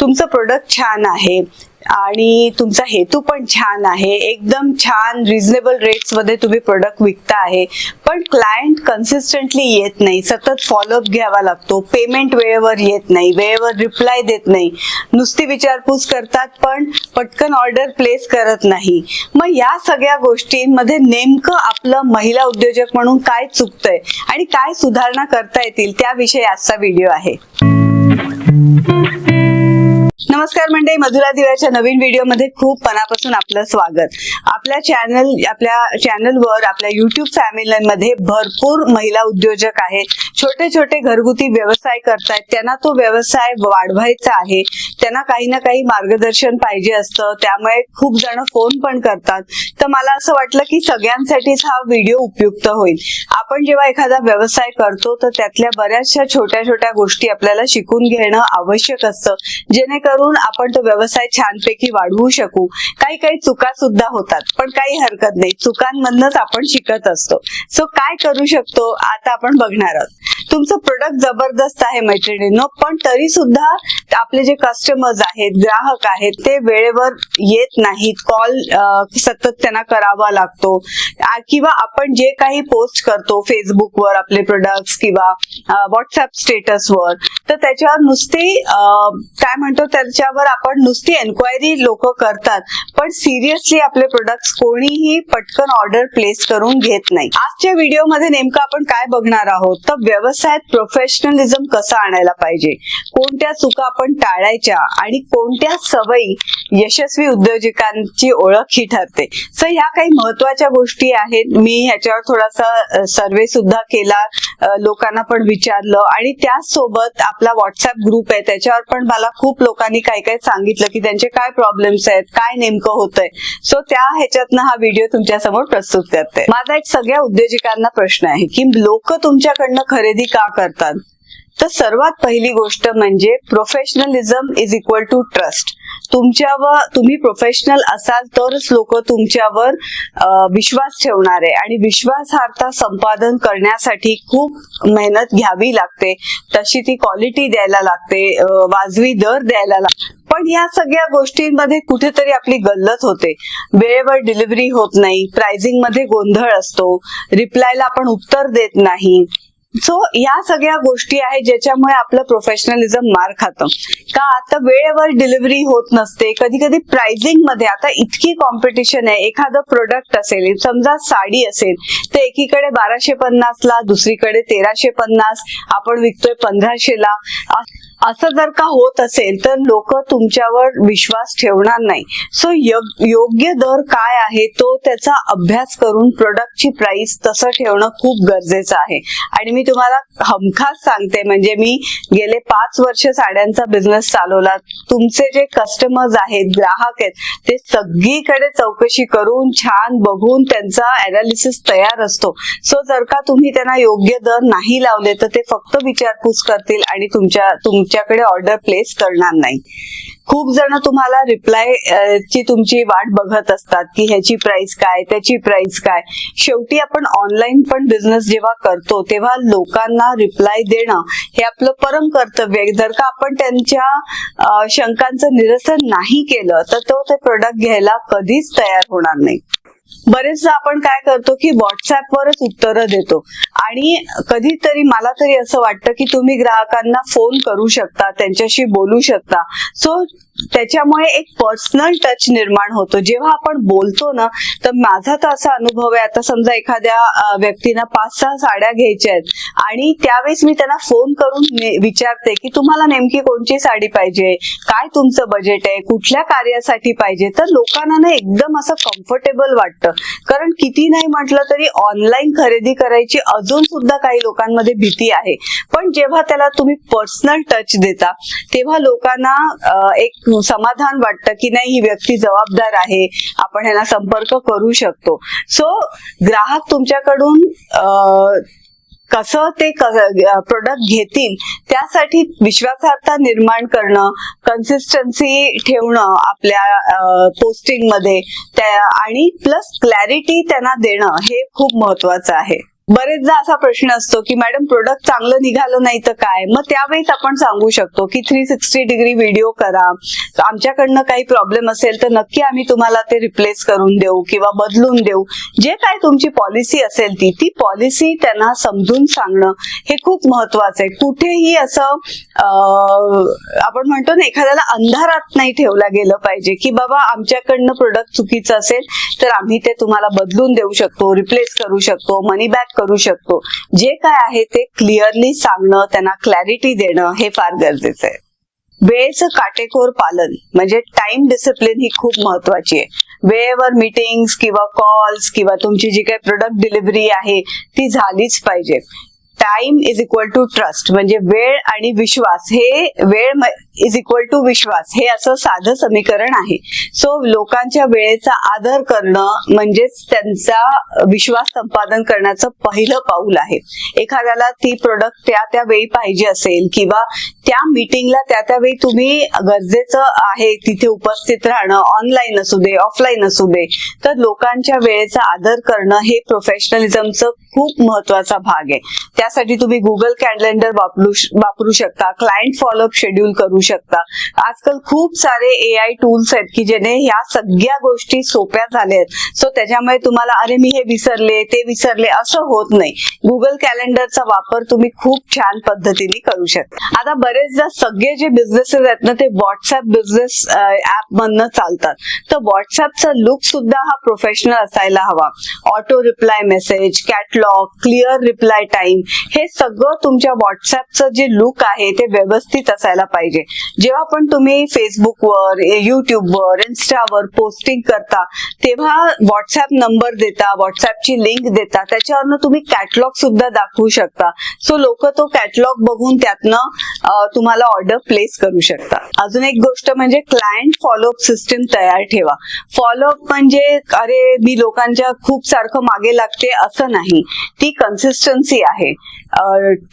तुमचं प्रोडक्ट छान आहे आणि तुमचा हेतू पण छान आहे. एकदम छान रिझनेबल रेट्समध्ये तुम्ही प्रोडक्ट विकता आहे. पण क्लायंट कन्सिस्टंटली येत नाही. सतत फॉलोअप घ्यावा लागतो. पेमेंट वेळेवर येत नाही. वेळेवर रिप्लाय देत नाही. नुसती विचारपूस करतात पण पटकन ऑर्डर प्लेस करत नाही. मग या सगळ्या गोष्टींमध्ये नेमकं आपलं महिला उद्योजक म्हणून काय चुकतंय आणि काय सुधारणा करता येतील त्याविषयी आजचा व्हिडिओ आहे. नमस्कार मंडळी मधुरा दिव्याच्या नवीन व्हिडिओमध्ये खूप मनापासून आपलं स्वागत. आपल्या चॅनल आपल्या चॅनलवर आपल्या युट्यूब फॅमिलीमध्ये भरपूर महिला उद्योजक आहेत. छोटे छोटे घरगुती व्यवसाय करतायत. त्यांना तो व्यवसाय वाढवायचा आहे. त्यांना काही ना काही मार्गदर्शन पाहिजे असतं. त्यामुळे खूप जण फोन पण करतात. तर मला असं वाटलं की सगळ्यांसाठीच हा व्हिडिओ उपयुक्त होईल. आपण जेव्हा एखादा व्यवसाय करतो तर त्यातल्या बऱ्याचशा छोट्या छोट्या गोष्टी आपल्याला शिकून घेणं आवश्यक असतं. करून आपण तो व्यवसाय छानपैकी वाढवू शकू. काही काही चुका सुद्धा होतात पण काही हरकत नाही. चुकांमधनच आपण शिकत असतो. सो काय करू शकतो आता आपण बघणार आहोत. तुमचं प्रोडक्ट जबरदस्त आहे मैत्रिणींनो पण तरी सुद्धा आपले जे कस्टमर्स आहेत ग्राहक आहेत ते वेळेवर येत नाहीत. कॉल सतत त्यांना करावा लागतो. किंवा आपण जे काही पोस्ट करतो फेसबुकवर आपले प्रोडक्ट्स किंवा व्हॉट्सअप स्टेटसवर तर त्याच्यावर नुसती काय म्हणतो त्याच्यावर आपण नुसती एन्क्वायरी लोक करतात. पण सिरियसली आपले प्रोडक्ट्स कोणीही पटकन ऑर्डर प्लेस करून घेत नाही. आजच्या व्हिडिओमध्ये नेमकं आपण काय बघणार आहोत? तर व्यवसायात प्रोफेशनलिझम कसं आणायला पाहिजे? कोणत्या चुका आपण टाळायच्या आणि कोणत्या सवयी यशस्वी उद्योजकांची ओळख ही ठरते. सर ह्या काही महत्त्वाच्या गोष्टी आहेत. मी ह्याच्यावर थोडासा सर्वे सुद्धा केला लोकांना पण विचारलं आणि त्याचसोबत आपला व्हॉट्सअप ग्रुप आहे. त्याच्यावर पण मला खूप लोकांनी काय काय सांगितलं की त्यांचे काय प्रॉब्लेम्स आहेत काय नेमकं होतंय. सो त्या ह्याच्यातनं हा व्हिडिओ तुमच्यासमोर प्रस्तुत करते. माझा एक सगळ्या उद्योजकांना प्रश्न आहे की लोक तुमच्याकडनं खरेदी का करतात? तर सर्वात पहिली गोष्ट म्हणजे professionalism is equal to trust तुमच्यावर तुम्ही प्रोफेशनल असाल तरच लोक तुमच्यावर विश्वास ठेवणार आहे. आणि विश्वासार्हता संपादन करण्यासाठी खूप मेहनत घ्यावी लागते. तशी ती क्वालिटी द्यायला लागते वाजवी दर द्यायला लागते पण या सगळ्या गोष्टींमध्ये कुठेतरी आपली गल्लत होते. वेळेवर डिलिव्हरी होत नाही प्राइसिंगमध्ये गोंधळ असतो रिप्लायला आपण उत्तर देत नाही. सो या सगळ्या गोष्टी आहेत ज्याच्यामुळे आपलं प्रोफेशनलिझम मार खातं. का आता वेळेवर डिलिव्हरी होत नसते कधी कधी प्राइसिंगमध्ये आता इतकी कॉम्पिटिशन आहे एखादं प्रोडक्ट असेल समजा साडी असेल तर एकीकडे बाराशे पन्नास ला दुसरीकडे तेराशे पन्नास आपण विकतोय पंधराशे ला असं जर का होत असेल तर लोक तुमच्यावर विश्वास ठेवणार नाही. सो योग्य दर काय आहे तो त्याचा अभ्यास करून प्रोडक्टची प्राइस तसं ठेवणं खूप गरजेचं आहे. आणि मी तुम्हाला हमखास सांगते म्हणजे मी गेले पाच वर्ष साड्यांचा बिझनेस चालवला. तुमचे जे कस्टमर्स आहेत ग्राहक आहेत ते सगळीकडे चौकशी करून छान बघून त्यांचा अनालिसिस तयार असतो. सो जर का तुम्ही त्यांना योग्य दर नाही लावले तर ते फक्त विचारपूस करतील आणि तुमच्या तुमच्याकडे ऑर्डर प्लेस करणार नाही. खूप जण तुम्हाला रिप्लाय ची तुमची वाट बघत असतात की ह्याची प्राइस काय त्याची प्राइस काय. शेवटी आपण ऑनलाईन पण बिझनेस जेव्हा करतो तेव्हा लोकांना रिप्लाय देणं हे आपलं परम कर्तव्य आहे. जर का आपण त्यांच्या शंकांचं निरसन नाही केलं तर तो ते प्रोडक्ट घ्यायला कधीच तयार होणार नाही. बरेचदा आपण काय करतो की व्हॉट्सअपवरच उत्तरं देतो. आणि कधीतरी मला तरी असं वाटतं की तुम्ही ग्राहकांना फोन करू शकता त्यांच्याशी बोलू शकता. सो त्याच्यामुळे एक पर्सनल टच निर्माण होतो. जेव्हा आपण बोलतो ना तर माझा तर असा अनुभव आहे. आता समजा एखाद्या व्यक्तीनं पाच सहा साड्या घ्यायच्या आहेत आणि त्यावेळेस मी त्यांना फोन करून विचारते की तुम्हाला नेमकी कोणची साडी पाहिजे? काय तुमचं बजेट आहे? कुठल्या कार्यासाठी पाहिजे? तर लोकांना ना एकदम असं कम्फर्टेबल वाटतं. कारण किती नाही म्हटलं तरी ऑनलाईन खरेदी करायची अजून सुद्धा काही लोकांमध्ये भीती आहे. पण जेव्हा त्याला तुम्ही पर्सनल टच देता तेव्हा लोकांना एक समाधान वाटतं की नाही ही व्यक्ती जबाबदार आहे आपण ह्याला संपर्क करू शकतो. सो ग्राहक तुमच्याकडून कसं ते प्रोडक्ट घेतील त्यासाठी विश्वासार्हता निर्माण करणं कन्सिस्टन्सी ठेवणं आपल्या पोस्टिंगमध्ये त्या आणि प्लस क्लॅरिटी त्यांना देणं हे खूप महत्वाचं आहे. बरेचदा असा प्रश्न असतो की मॅडम प्रोडक्ट चांगलं निघालं नाही तर काय? मग त्यावेळेस आपण सांगू शकतो की थ्री सिक्स्टी डिग्री व्हिडिओ करा. आमच्याकडनं काही प्रॉब्लेम असेल तर नक्की आम्ही तुम्हाला ते रिप्लेस करून देऊ किंवा बदलून देऊ. जे काय तुमची पॉलिसी असेल ती ती पॉलिसी त्यांना समजून सांगणं हे खूप महत्वाचं आहे. कुठेही असं आपण म्हणतो ना एखाद्याला अंधारात नाही ठेवला गेलं पाहिजे की बाबा आमच्याकडनं प्रोडक्ट चुकीचं असेल तर आम्ही ते तुम्हाला बदलून देऊ शकतो रिप्लेस करू शकतो मनी बॅक करू शकतो. जे काय आहे ते क्लिअरली सांगणं त्यांना क्लॅरिटी देणं हे फार गरजेचं आहे. वेळेचं काटेकोर पालन म्हणजे टाइम डिसिप्लिन ही खूप महत्वाची आहे. वेळेवर मीटिंग्स किंवा कॉल्स किंवा तुमची जी काही प्रोडक्ट डिलिव्हरी आहे ती झालीच पाहिजे. Time is equal to trust म्हणजे वेळ आणि विश्वास. हे वेळ इज इक्वल टू विश्वास. हे असं साधं समीकरण आहे. सो लोकांच्या वेळेचा आदर करणं म्हणजेच त्यांचा विश्वास संपादन करण्याचं पहिलं पाऊल आहे. एखाद्याला ती प्रोडक्ट त्या त्या वेळी पाहिजे असेल किंवा त्या मीटिंगला त्या त्या वेळी तुम्ही गरजेचं आहे तिथे उपस्थित राहणं ऑनलाईन असू दे ऑफलाईन असू दे तर लोकांच्या वेळेचा आदर करणं हे प्रोफेशनलिझमचं खूप महत्त्वाचा भाग आहे. त्यासाठी तुम्ही गुगल कॅलेंडर वापरू वापरू शकता क्लायंट फॉलोअप शेड्यूल करू शकता. आजकाल खूप सारे ए आय टूल्स आहेत की ज्याने ह्या सगळ्या गोष्टी सोप्या झाल्या आहेत. सो त्याच्यामुळे तुम्हाला अरे मी हे विसरले ते विसरले असं होत नाही. गुगल कॅलेंडरचा वापर तुम्ही खूप छान पद्धतीने करू शकता. आता बरेचदा सगळे जे बिझनेसेस आहेत ना ते व्हॉट्सअप बिझनेस ऍप मधनं चालतात. तर व्हॉट्सअपचा लुक सुद्धा हा प्रोफेशनल असायला हवा. Auto reply message catalogue clear reply time हे सगळं तुमच्या व्हॉट्सअपचं जे लुक आहे ते व्यवस्थित असायला पाहिजे. जेव्हा पण तुम्ही फेसबुकवर युट्यूबवर इन्स्टावर पोस्टिंग करता तेव्हा व्हॉट्सअप नंबर देता व्हॉट्सअपची लिंक देता त्याच्यावरनं तुम्ही कॅटलॉग सुद्धा दाखवू शकता. सो लोक तो कॅटलॉग बघून त्यातनं तुम्हाला ऑर्डर प्लेस करू शकता. अजून एक गोष्ट म्हणजे क्लायंट फॉलोअप सिस्टीम तयार ठेवा. फॉलोअप म्हणजे अरे मी लोकांच्या खूप सारखं मागे लागते असं नाही. ती कन्सिस्टन्सी आहे.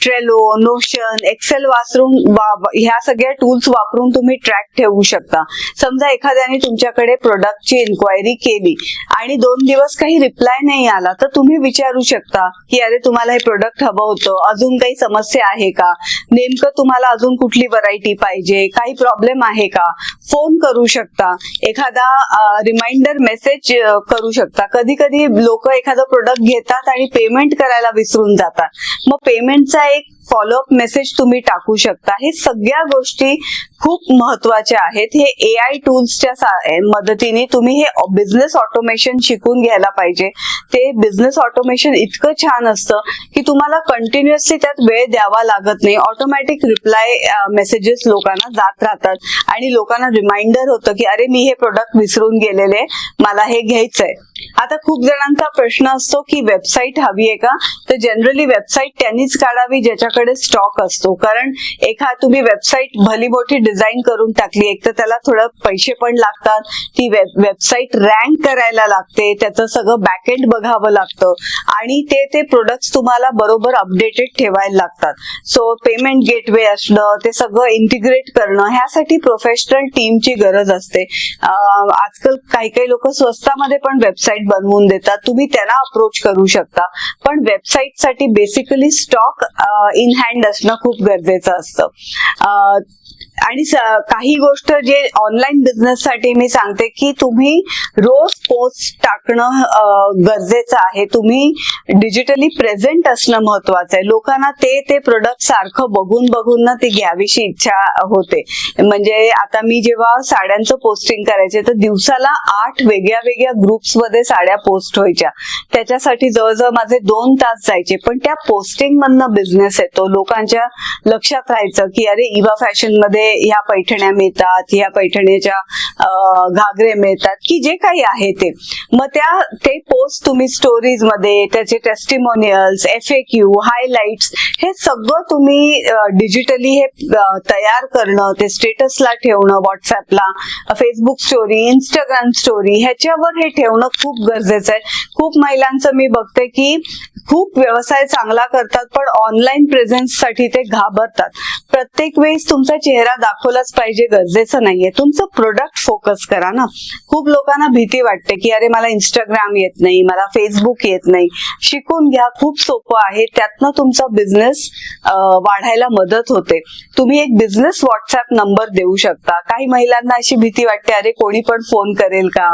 ट्रेलो नोशन एक्सेल वापरून ह्या सगळ्या टूल्स वापरून तुम्ही ट्रॅक ठेवू शकता. समजा एखाद्याने तुमच्याकडे प्रोडक्टची इन्क्वायरी केली आणि दोन दिवस काही रिप्लाय नाही आला तर तुम्ही विचारू शकता की अरे तुम्हाला हे प्रोडक्ट हवं होतं. अजून काही समस्या आहे का? नेमकं तुम्हाला अजून कुठली व्हरायटी पाहिजे? काही प्रॉब्लेम आहे का? फोन करू शकता. एखादा रिमाइंडर मेसेज करू शकता. कधी कधी लोक एखादं प्रोडक्ट घेतात आणि पेमेंट करायला विसरून जातात. मग पेमेंटचा एक फॉलोअप मेसेज तुम्ही टाकू शकता. हे सगळ्या गोष्टी खूप महत्त्वाच्या आहेत. हे ए आय टूल्सच्या मदतीने तुम्ही हे बिझनेस ऑटोमेशन शिकून घ्यायला पाहिजे. ते बिझनेस ऑटोमेशन इतकं छान असतं की तुम्हाला कंटिन्युअसली त्यात वेळ द्यावा लागत नाही. ऑटोमॅटिक रिप्लाय मेसेजेस लोकांना जात राहतात. आणि लोकांना रिमाइंडर होतं की अरे मी हे प्रोडक्ट विसरून गेलेले मला हे घ्यायचंय. आता खूप जणांचा प्रश्न असतो की वेबसाईट हवी आहे का? तर जनरली वेबसाईट त्यांनीच काढावी ज्याच्या तुमच्याकडे स्टॉक असतो. कारण एखा तुम्ही वेबसाईट भली मोठी डिझाईन करून टाकली एक तर त्याला थोडं पैसे पण लागतात ती वेबसाईट रँक करायला लागते त्याचं सगळं बॅकएंड बघावं लागतं आणि ते ते प्रोडक्ट्स तुम्हाला बरोबर अपडेटेड ठेवायला लागतात. सो पेमेंट गेटवे असणं ते सगळं इंटिग्रेट करणं ह्यासाठी प्रोफेशनल टीमची गरज असते. आजकाल काही काही लोक स्वस्तामध्ये पण वेबसाईट बनवून देतात. तुम्ही त्यांना अप्रोच करू शकता. पण वेबसाईटसाठी बेसिकली स्टॉक इन हँड असणं खूप गरजेचं असतं. आणि काही गोष्ट जे ऑनलाईन बिझनेस साठी मी सांगते की तुम्ही रोज पोस्ट टाकणं गरजेचं आहे. तुम्ही डिजिटली प्रेझेंट असणं महत्वाचं आहे. लोकांना ते ते प्रोडक्ट सारखं बघून बघून ना ती घ्यावीशी इच्छा होते. म्हणजे आता मी जेव्हा साड्यांचं पोस्टिंग करायचे तर दिवसाला आठ वेगळ्या वेगळ्या ग्रुप्समध्ये साड्या पोस्ट व्हायच्या. त्याच्यासाठी जवळजवळ माझे दोन तास जायचे. पण त्या पोस्टिंग मधनं बिझनेस येतो. लोकांच्या लक्षात राहायचं की अरे इवा फॅशनमध्ये ह्या पैठण्या मिळतात ह्या पैठणीच्या घागरे मिळतात की जे काही आहे ते. मग त्या ते पोस्ट तुम्ही स्टोरीजमध्ये त्याचे testimonials F A Q highlights हे सगळं तुम्ही डिजिटली हे तयार करणं ते स्टेटसला ठेवणं व्हॉट्सअपला फेसबुक स्टोरी इंस्टाग्राम स्टोरी ह्याच्यावर हे ठेवणं खूप गरजेचं आहे. खूप महिलांचं मी बघते की खूप व्यवसाय चांगला करतात पण ऑनलाईन प्रेझेन्ससाठी ते घाबरतात. प्रत्येक वेळेस तुमचा चेहरा दाखवलाच पाहिजे गरजेचं नाहीये. तुमचं प्रोडक्ट फोकस करा ना. खूप लोकांना भीती वाटते की अरे मला इंस्टाग्राम येत नाही मला फेसबुक येत नाही. शिकून घ्या खूप सोपं आहे. त्यातनं तुमचा बिझनेस वाढायला मदत होते. तुम्ही एक बिझनेस व्हॉट्सअप नंबर देऊ शकता. काही महिलांना अशी भीती वाटते अरे कोणी पण फोन करेल का?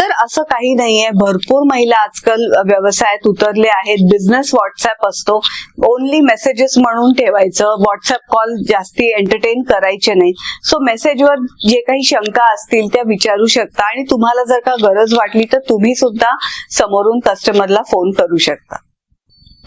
तर असं काही नाहीये. भरपूर महिला आजकाल व्यवसायात उतरले आहेत. बिझनेस व्हॉट्सअप असतो. ओनली मेसेजेस म्हणून ठेवायचं. व्हॉट्सअप कॉल जास्ती एंटरटेन करायचे नाही सो मेसेजवर जे काही शंका असतील त्या विचारू शकता आणि तुम्हाला जर का गरज वाटली तर तुम्ही सुद्धा समोरून कस्टमरला फोन करू शकता.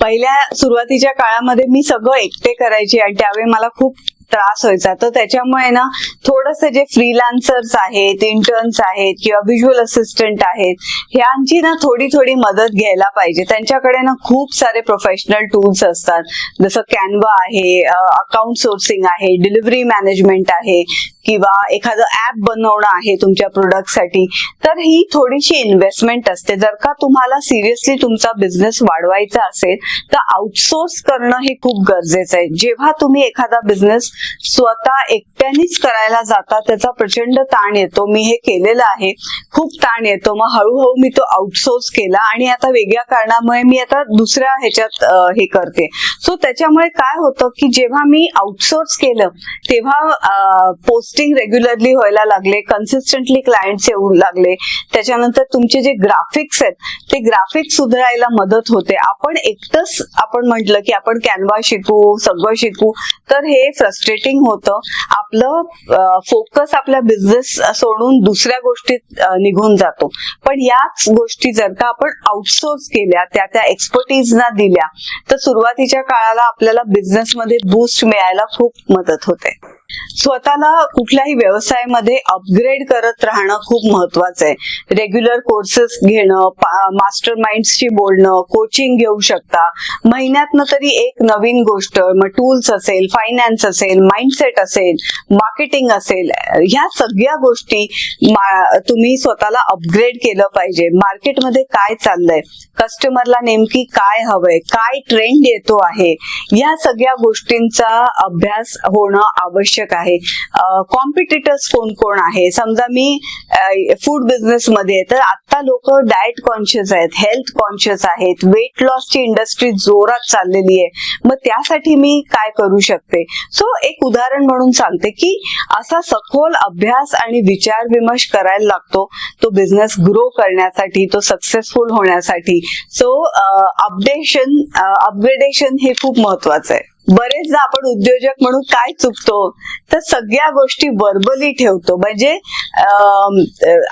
पहिल्या सुरुवातीच्या काळामध्ये मी सगळं एकटे करायचे आणि त्यावेळी मला खूप त्रास व्हायचा. तर त्याच्यामुळे ना थोडस जे फ्रीलान्सर्स आहेत इंटर्न्स आहेत किंवा व्हिज्युअल असिस्टंट आहेत ह्यांची ना थोडी थोडी मदत घ्यायला पाहिजे. त्यांच्याकडे ना खूप सारे प्रोफेशनल टूल्स असतात. जसं कॅनवा आहे अकाउंट सोर्सिंग आहे डिलिव्हरी मॅनेजमेंट आहे किंवा एखादं ऍप बनवणं आहे तुमच्या प्रोडक्टसाठी तर ही थोडीशी इन्व्हेस्टमेंट असते. जर का तुम्हाला सिरियसली तुमचा बिझनेस वाढवायचा असेल तर आउटसोर्स करणं हे खूप गरजेचं आहे. जेव्हा तुम्ही एखादा बिझनेस स्वतः एकट्यानेच करायला जाता त्याचा प्रचंड ताण येतो. मी हे केलेलं आहे. खूप ताण येतो. मग हळूहळू मी तो आउटसोर्स केला आणि आता वेगळ्या कारणामुळे मी आता दुसऱ्या ह्याच्यात हे करते. सो त्याच्यामुळे काय होतं की जेव्हा मी आउटसोर्स केलं तेव्हा पोस्टिंग रेग्युलरली व्हायला लागले कन्सिस्टंटली क्लायंट्स येऊ लागले. त्याच्यानंतर तुमचे जे ग्राफिक्स आहेत ते ग्राफिक्स सुधारायला मदत होते. आपण एकटंच आपण म्हटलं की आपण कॅनवा शिकू सगळं शिकू तर हे फ्रस्ट्रेटिंग होतं. आपलं फोकस आपल्या बिझनेस सोडून दुसऱ्या गोष्टीत निघून जातो. पण याच गोष्टी जर का आपण आउटसोर्स केल्या त्या त्या एक्सपर्टीजना दिल्या तर सुरुवातीच्या काळाला आपल्याला बिझनेसमध्ये बूस्ट मिळायला खूप मदत होते. स्वतःला कुठल्याही व्यवसायामध्ये अपग्रेड करत राहणं खूप महत्वाचं आहे. रेग्युलर कोर्सेस घेणं मास्टर माइंडशी बोलणं कोचिंग घेऊ शकता. महिन्यातनं तरी एक नवीन गोष्ट मग टूल्स असेल फायनान्स असेल माइंडसेट असेल मार्केटिंग असेल ह्या सगळ्या गोष्टी तुम्ही स्वतःला अपग्रेड केलं पाहिजे. मार्केटमध्ये काय चाललंय? कस्टमरला नेमकी काय हवंय? काय ट्रेंड येतो आहे? या सगळ्या गोष्टींचा अभ्यास होणं आवश्यक आहे. कॉम्पिटिटर्स कोण कोण आहे समजा मी फूड बिझनेस मध्ये आहे, तर आता लोक डाएट कॉन्शियस आहेत हेल्थ कॉन्शियस आहेत वेट लॉसची इंडस्ट्री जोरात चाललेली आहे. मग त्यासाठी मी काय करू शकते? सो एक उदाहरण म्हणून सांगते की असा सखोल अभ्यास आणि विचार विमर्श करायला लागतो तो बिझनेस ग्रो करण्यासाठी तो सक्सेसफुल होण्यासाठी. सो अपडेशन अपग्रेडेशन हे खूप महत्वाचं आहे. बरेचदा आपण उद्योजक म्हणून काय चुकतो तर सगळ्या गोष्टी वर्बली ठेवतो. म्हणजे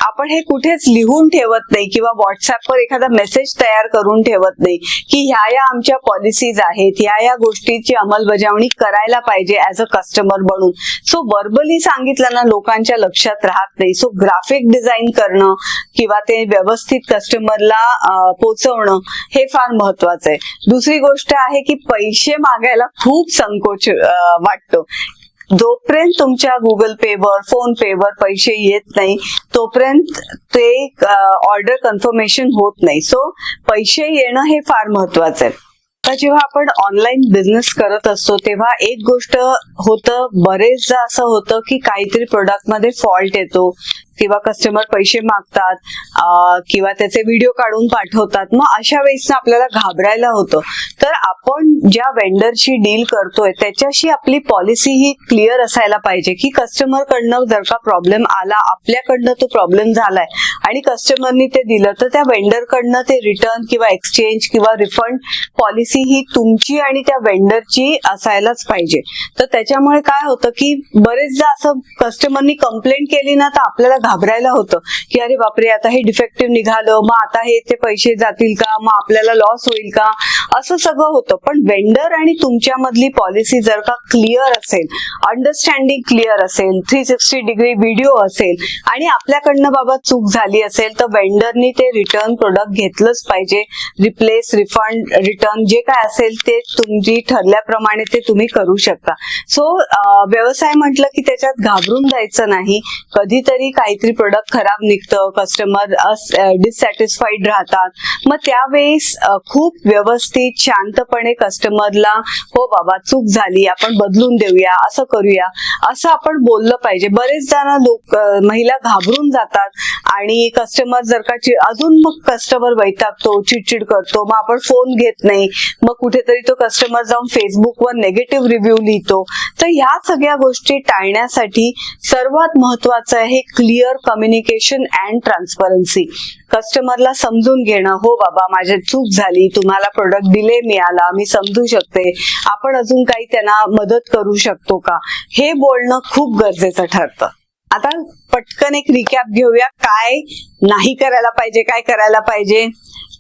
आपण हे कुठेच लिहून ठेवत नाही किंवा व्हॉट्सअपवर एखादा मेसेज तयार करून ठेवत नाही की ह्या या आमच्या पॉलिसीज आहेत ह्या या गोष्टीची अंमलबजावणी करायला पाहिजे ऍज अ कस्टमर बनून सो वर्बली सांगितलं ना लोकांच्या लक्षात राहत नाही. सो ग्राफिक डिझाईन करणं किंवा ते व्यवस्थित कस्टमरला पोचवणं हे फार महत्वाचं आहे. दुसरी गोष्ट आहे की पैसे मागायला खूप संकोच वाटतो. जोपर्यंत तुमच्या गुगल पेवर फोन पेवर पैसे येत नाही तोपर्यंत ते ऑर्डर कन्फर्मेशन होत नाही. सो पैसे येणं हे फार महत्वाचं आहे. आता जेव्हा आपण ऑनलाईन बिझनेस करत असतो तेव्हा एक गोष्ट होतं बरेचदा असं होतं की काहीतरी प्रोडक्टमध्ये फॉल्ट येतो किंवा कस्टमर पैसे मागतात किंवा त्याचे व्हिडिओ काढून पाठवतात. मग अशा वेळेस आपल्याला घाबरायला होतं. तर आपण ज्या वेंडरशी डील करतोय त्याच्याशी आपली पॉलिसी ही क्लिअर असायला पाहिजे की कस्टमर कडनं जर का प्रॉब्लेम आला आपल्याकडनं तो प्रॉब्लेम झालाय आणि कस्टमरनी ते दिलं तर त्या वेंडर कडनं ते रिटर्न किंवा एक्सचेंज किंवा रिफंड पॉलिसी ही तुमची आणि त्या वेंडरची असायलाच पाहिजे. तर त्याच्यामुळे काय होतं की बरेचदा असं कस्टमरनी कंप्लेंट केली ना तर आपल्याला घाबरायला होतं की अरे बापरे आता हे डिफेक्टिव्ह निघालं मग आता हे ते पैसे जातील का मग आपल्याला लॉस होईल का? असं सगळं होतं. पण वेंडर आणि तुमच्यामधली पॉलिसी जर का क्लिअर असेल अंडरस्टँडिंग क्लिअर असेल थ्री सिक्स्टी डिग्री व्हिडिओ असेल आणि आपल्याकडनं बाबा चूक झाली झाली असेल तर वेंडरनी ते रिटर्न प्रोडक्ट घेतलंच पाहिजे. रिप्लेस रिफंड रिटर्न जे काय असेल ते तुमची ठरल्याप्रमाणे ते तुम्ही करू शकता. सो व्यवसाय म्हटलं की त्याच्यात घाबरून जायचं नाही. कधीतरी काहीतरी प्रोडक्ट खराब निघतं कस्टमर डिससॅटिस्फाईड राहतात. मग त्यावेळेस खूप व्यवस्थित शांतपणे कस्टमरला हो बाबा चूक झाली आपण बदलून देऊया असं करूया. असं आपण बोललं पाहिजे. बरेच जण लोक महिला घाबरून जातात. आणि कस्टमर जर का अजून मग कस्टमर वैतागतो चिडचिड करतो मग आपण फोन घेत नाही मग कुठेतरी तो कस्टमर जाऊन फेसबुकवर नेगेटिव्ह रिव्ह्यू लिहितो. तर ह्या सगळ्या गोष्टी टाळण्यासाठी सर्वात महत्वाचं आहे क्लिअर कम्युनिकेशन अँड ट्रान्सपरन्सी कस्टमरला समजून घेणं हो बाबा माझी चूक झाली तुम्हाला प्रोडक्ट डिले मिळाला मी समजू शकते. आपण अजून काही त्यांना मदत करू शकतो का? हे बोलणं खूप गरजेचं ठरतं. आता पटकन एक रिकॅप घेऊया. काय नाही करायला पाहिजे काय करायला पाहिजे?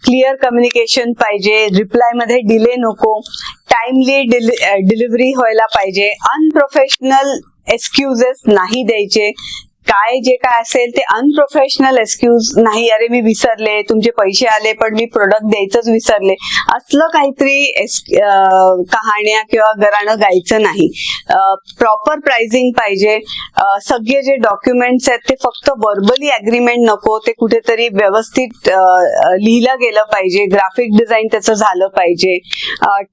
क्लिअर कम्युनिकेशन पाहिजे. रिप्लायमध्ये डिले नको. टाइमली डिलिव्हरी eh, व्हायला पाहिजे. अनप्रोफेशनल एक्सक्युजेस नाही द्यायचे. काय जे काय असेल ते अनप्रोफेशनल एक्सक्यूज नाही अरे मी विसरले तुमचे पैसे आले पण मी प्रोडक्ट द्यायचंच विसरले. असलं काहीतरी कहाण्या किंवा गराणं गायचं नाही. प्रॉपर प्राइसिंग पाहिजे. सगळे जे डॉक्युमेंट्स आहेत ते फक्त वर्बली अग्रीमेंट नको ते कुठेतरी व्यवस्थित लिहिलं गेलं पाहिजे ग्राफिक डिझाईन त्याचं झालं पाहिजे.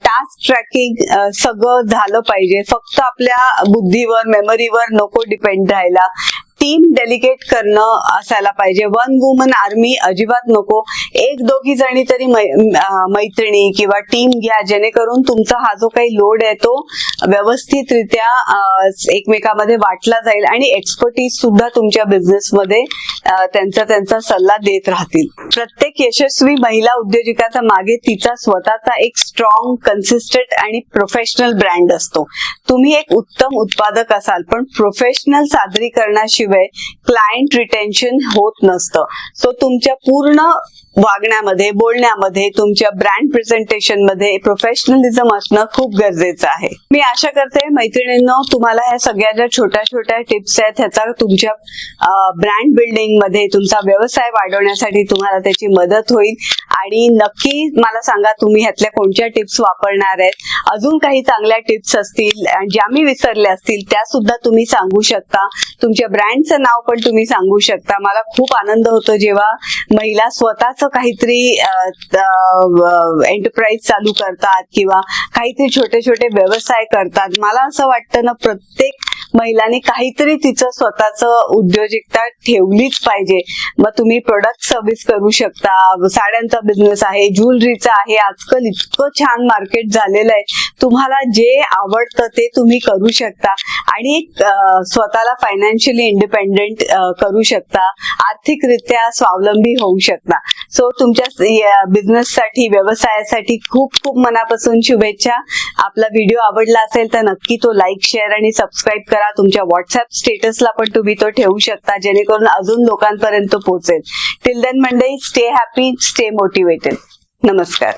टास्क ट्रॅकिंग सगळं झालं पाहिजे. फक्त आपल्या बुद्धीवर मेमरीवर नको डिपेंड राहायला. टीम डेलिगेट करणं असायला पाहिजे. वन वुमन आर्मी अजिबात नको. एक दोघी जणी तरी मैत्रिणी किंवा टीम घ्या जेणेकरून तुमचा हा जो काही लोड आहे तो व्यवस्थितरित्या एकमेकामध्ये वाटला जाईल आणि एक्सपर्टीज सुद्धा तुमच्या बिझनेसमध्ये त्यांचा त्यांचा सल्ला देत राहतील. प्रत्येक यशस्वी महिला उद्योजकाचा मागे तिचा स्वतःचा एक स्ट्रॉंग कन्सिस्टंट आणि प्रोफेशनल ब्रँड असतो. तुम्ही एक उत्तम उत्पादक असाल पण प्रोफेशनल सादरीकरणाशिवाय क्लायंट रिटेन्शन होत नसतं. सो तुमच्या पूर्ण वागण्यामध्ये बोलण्यामध्ये तुमच्या ब्रँड प्रेझेंटेशनमध्ये प्रोफेशनलिझम असणं खूप गरजेचं आहे. मी आशा करते मैत्रिणींनो तुम्हाला ह्या सगळ्या ज्या छोट्या छोट्या टिप्स आहेत ह्याचा तुमच्या ब्रँड बिल्डिंगमध्ये तुमचा व्यवसाय वाढवण्यासाठी तुम्हाला त्याची मदत होईल. आणि नक्की मला सांगा तुम्ही ह्यातल्या कोणत्या टिप्स वापरणार आहेत? अजून काही चांगल्या टिप्स असतील ज्या मी विसरल्या असतील त्या सुद्धा तुम्ही सांगू शकता. तुमच्या ब्रँडचं नाव पण तुम्ही सांगू शकता. मला खूप आनंद होतो जेव्हा महिला स्वतःच काहीतरी एंटरप्राइज चालू करतात किंवा काहीतरी छोटे छोटे व्यवसाय करतात. मला असं वाटतं ना प्रत्येक महिलांनी काहीतरी तिचं स्वतःच उद्योजकता ठेवलीच पाहिजे. मग तुम्ही प्रोडक्ट सर्व्हिस करू शकता. साड्यांचा बिझनेस आहे ज्वेलरीचा आहे. आजकाल इतकं छान मार्केट झालेलं आहे. तुम्हाला जे आवडतं ते तुम्ही करू शकता. आणि स्वतःला फायनान्शियली इंडिपेंडेंट करू शकता. आर्थिकरित्या स्वावलंबी होऊ शकता. सो तुमच्या बिझनेससाठी व्यवसायासाठी खूप खूप मनापासून शुभेच्छा. आपला व्हिडिओ आवडला असेल तर नक्की तो लाईक शेअर आणि सबस्क्राईब करा. तुमच्या व्हॉट्सअप स्टेटसला पण तुम्ही तो ठेवू शकता जेणेकरून अजून लोकांपर्यंत पोहोचेल. टिल देन मंडई स्टे हॅपी स्टे मोटिवेटेड नमस्कार.